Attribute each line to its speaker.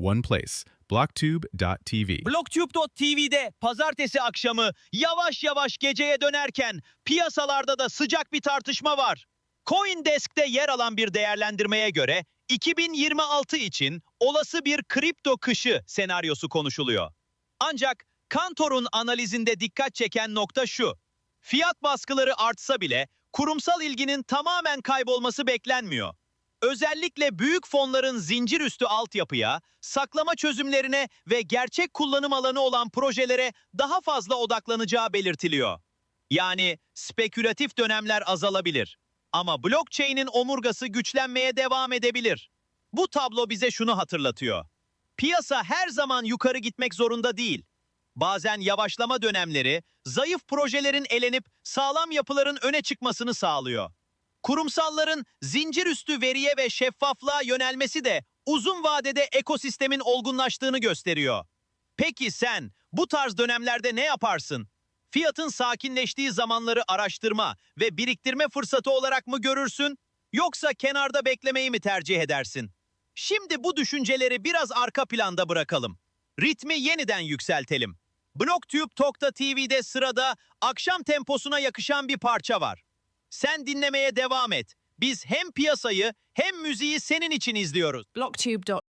Speaker 1: one place. Blocktube.tv.
Speaker 2: Blocktube.tv'de pazartesi akşamı yavaş yavaş geceye dönerken piyasalarda da sıcak bir tartışma var. CoinDesk'te yer alan bir değerlendirmeye göre 2026 için olası bir kripto kışı senaryosu konuşuluyor. Ancak Kantor'un analizinde dikkat çeken nokta şu. Fiyat baskıları artsa bile kurumsal ilginin tamamen kaybolması beklenmiyor. Özellikle büyük fonların zincir üstü altyapıya, saklama çözümlerine ve gerçek kullanım alanı olan projelere daha fazla odaklanacağı belirtiliyor. Yani spekülatif dönemler azalabilir. Ama blockchain'in omurgası güçlenmeye devam edebilir. Bu tablo bize şunu hatırlatıyor. Piyasa her zaman yukarı gitmek zorunda değil. Bazen yavaşlama dönemleri, zayıf projelerin elenip sağlam yapıların öne çıkmasını sağlıyor. Kurumsalların zincir üstü veriye ve şeffaflığa yönelmesi de uzun vadede ekosistemin olgunlaştığını gösteriyor. Peki sen bu tarz dönemlerde ne yaparsın? Fiyatın sakinleştiği zamanları araştırma ve biriktirme fırsatı olarak mı görürsün? Yoksa kenarda beklemeyi mi tercih edersin? Şimdi bu düşünceleri biraz arka planda bırakalım. Ritmi yeniden yükseltelim. Blocktube.tv'de sırada akşam temposuna yakışan bir parça var. Sen dinlemeye devam et. Biz hem piyasayı hem müziği senin için izliyoruz.
Speaker 3: Blocktube.tv